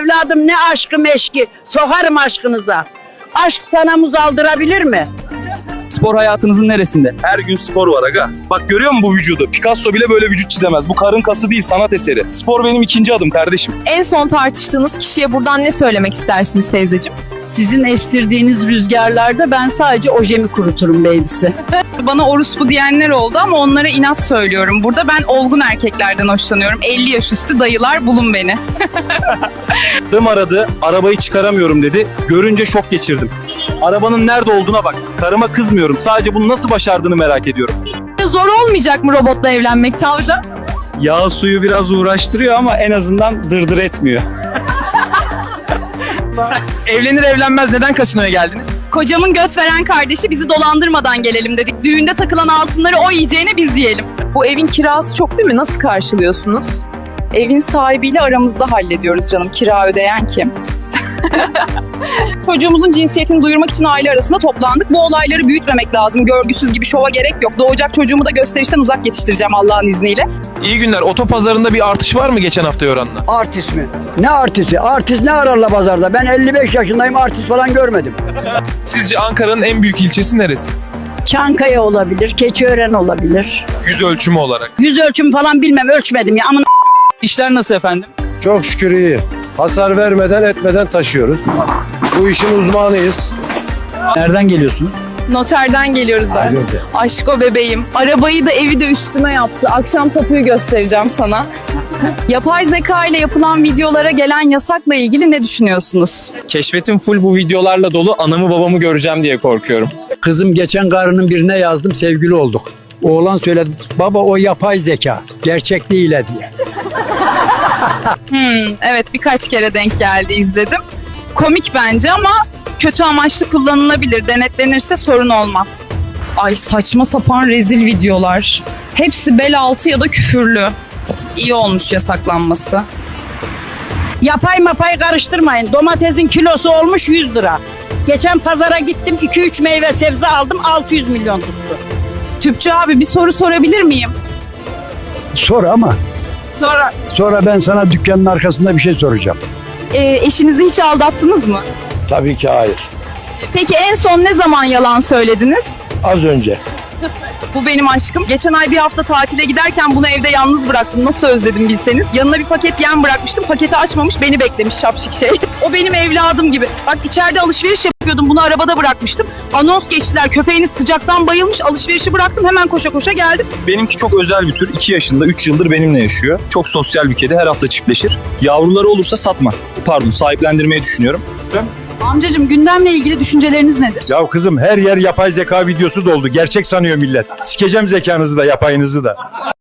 Evladım ne aşkı meşki. Sokarım aşkınıza. Aşk sana muz aldırabilir mi? Spor hayatınızın neresinde? Her gün spor var aga. Bak görüyor musun bu vücudu? Picasso bile böyle vücut çizemez. Bu karın kası değil sanat eseri. Spor benim ikinci adım kardeşim. En son tartıştığınız kişiye buradan ne söylemek istersiniz teyzeciğim? Sizin estirdiğiniz rüzgarlarda ben sadece ojemi kuruturum babysi. Bana orospu diyenler oldu ama onlara inat söylüyorum. Burada ben olgun erkeklerden hoşlanıyorum. 50 yaş üstü dayılar bulun beni. Dım aradı, arabayı çıkaramıyorum dedi. Görünce şok geçirdim. Arabanın nerede olduğuna bak. Karıma kızmıyorum. Sadece bunu nasıl başardığını merak ediyorum. Zor olmayacak mı robotla evlenmek savcı? Yağ suyu biraz uğraştırıyor ama en azından dırdır etmiyor. Evlenir evlenmez neden kasinoya geldiniz? Kocamın göt veren kardeşi bizi dolandırmadan gelelim dedik. Düğünde takılan altınları o yiyeceğine biz yiyelim. Bu evin kirası çok değil mi? Nasıl karşılıyorsunuz? Evin sahibiyle aramızda hallediyoruz canım. Kira ödeyen kim? Çocuğumuzun cinsiyetini duyurmak için aile arasında toplandık. Bu olayları büyütmemek lazım. Görgüsüz gibi şova gerek yok. Doğacak çocuğumu da gösterişten uzak yetiştireceğim Allah'ın izniyle. İyi günler. Otopazarında bir artış var mı geçen haftaya oranla? Artist mi? Ne artisti? Artist ne ararla pazarda? Ben 55 yaşındayım artist falan görmedim. Sizce Ankara'nın en büyük ilçesi neresi? Çankaya olabilir, Keçiören olabilir. Yüz ölçümü olarak. Yüz ölçüm falan bilmem ölçmedim ya. Ama İşler nasıl efendim? Çok şükür iyi. Hasar vermeden etmeden taşıyoruz. Bu işin uzmanıyız. Nereden geliyorsunuz? Noterden geliyoruz ben. Ayrıldı. Aşko bebeğim. Arabayı da evi de üstüme yaptı. Akşam tapuyu göstereceğim sana. Yapay zeka ile yapılan videolara gelen yasakla ilgili ne düşünüyorsunuz? Keşfetim full bu videolarla dolu. Anamı babamı göreceğim diye korkuyorum. Kızım geçen karının birine yazdım sevgili olduk. Oğlan söyledi baba o yapay zeka gerçek değil he," diye. Hmm, evet birkaç kere denk geldi izledim. Komik bence ama kötü amaçlı kullanılabilir. Denetlenirse sorun olmaz. Ay saçma sapan rezil videolar. Hepsi bel altı ya da küfürlü. İyi olmuş yasaklanması. yapay mapay karıştırmayın. Domatesin kilosu olmuş 100 lira. Geçen pazara gittim 2-3 meyve sebze aldım 600 milyon tuttu. Tüpçü abi bir soru sorabilir miyim? Sor ama Sonra sonra ben sana dükkanın arkasında bir şey soracağım. e, eşinizi hiç aldattınız mı? Tabii ki hayır. Peki en son ne zaman yalan söylediniz? Az önce. Bu benim aşkım. Geçen ay bir hafta tatile giderken bunu evde yalnız bıraktım. Nasıl özledim bilseniz. Yanına bir paket yem bırakmıştım. Paketi açmamış beni beklemiş şapşik şey. o benim evladım gibi. Bak içeride alışveriş yapıyordum. Bunu arabada bırakmıştım. Anons geçtiler. Köpeğiniz sıcaktan bayılmış. Alışverişi bıraktım. Hemen koşa koşa geldim. Benimki çok özel bir tür. 2 yaşında, 3 yıldır benimle yaşıyor. Çok sosyal bir kedi. Her hafta çiftleşir. Yavruları olursa satma. Pardon, sahiplendirmeyi düşünüyorum. Amcacığım gündemle ilgili düşünceleriniz nedir? Ya kızım her yer yapay zeka videosu doldu. Gerçek sanıyor millet. Sikeceğim zekanızı da yapayınızı da.